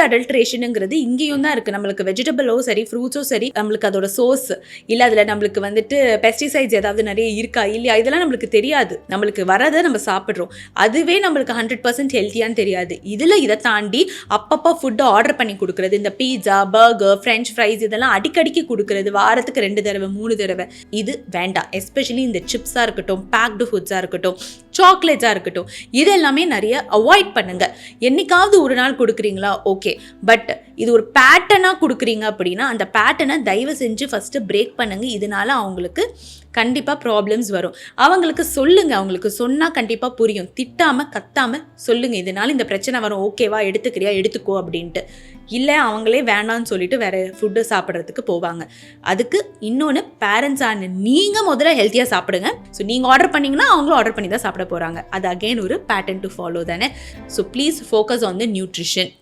Food அடல்ட்ரேஷனுங்கிறது இங்கேயும் தான் இருக்குது நம்மளுக்கு வெஜிடபிளோ சரி ஃப்ரூட்ஸோ சரி நம்மளுக்கு அதோட சோர்ஸ் இல்லை அதில் நம்மளுக்கு வந்துட்டு பெஸ்டிசைட்ஸ் ஏதாவது நிறைய இருக்கா இல்லையா? இதெல்லாம் நம்மளுக்கு தெரியாது. நம்மளுக்கு வரதை நம்ம சாப்பிட்றோம். அதுவே நம்மளுக்கு ஹண்ட்ரட் பர்சன்ட் ஹெல்த்தியான்னு தெரியாது. இதில் இதை தாண்டி அப்பப்போ ஃபுட்டை ஆர்டர் பண்ணி கொடுக்குறது இந்த பீஸா பர்கர் ஃப்ரெஞ்ச் ஃப்ரைஸ் இதெல்லாம் அடிக்கடிக்கு கொடுக்குறது வாரத்துக்கு ரெண்டு தடவை மூணு தடவை. இது வேண்டாம். எஸ்பெஷலி இந்த சிப்ஸாக இருக்கட்டும் பேக்டு ஃபுட்ஸாக இருக்கட்டும் சாக்லேட்ஸாக இருக்கட்டும். இது எல்லாமே நிறைய அவாய்ட் பண்ணுங்கள் என்றைக்காவது ஒரு நாள் கொடுக்குறீங்களா? ஓகே பட் இது ஒரு பேட்டர்னாக கொடுக்குறீங்க அப்படின்னா அந்த பேட்டர்னை தயவு செஞ்சு ஃபஸ்ட்டு பிரேக் பண்ணுங்கள் இதனால அவங்களுக்கு கண்டிப்பாக ப்ராப்ளம்ஸ் வரும். அவங்களுக்கு சொல்லுங்கள் அவங்களுக்கு சொன்னால் கண்டிப்பாக புரியும். திட்டாமல் கத்தாமல் சொல்லுங்கள் இதனால இந்த பிரச்சனை வரும். ஓகேவா எடுத்துக்கிறியா? எடுத்துக்கோ அப்படின்ட்டு. இல்லை அவங்களே வேணான்னு சொல்லிட்டு வேறு ஃபுட்டு சாப்பிட்றதுக்கு போவாங்க. அதுக்கு இன்னொன்று பேரண்ட்ஸ் ஆன நீங்கள் முதல்ல ஹெல்த்தியாக சாப்பிடுங்க. ஸோ நீங்கள் ஆர்டர் பண்ணீங்கன்னா அவங்களும் ஆர்டர் பண்ணி தான் சாப்பிட போகிறாங்க அது அகைன் ஒரு பேட்டர்ன் டு ஃபாலோ தானே? So please focus on the nutrition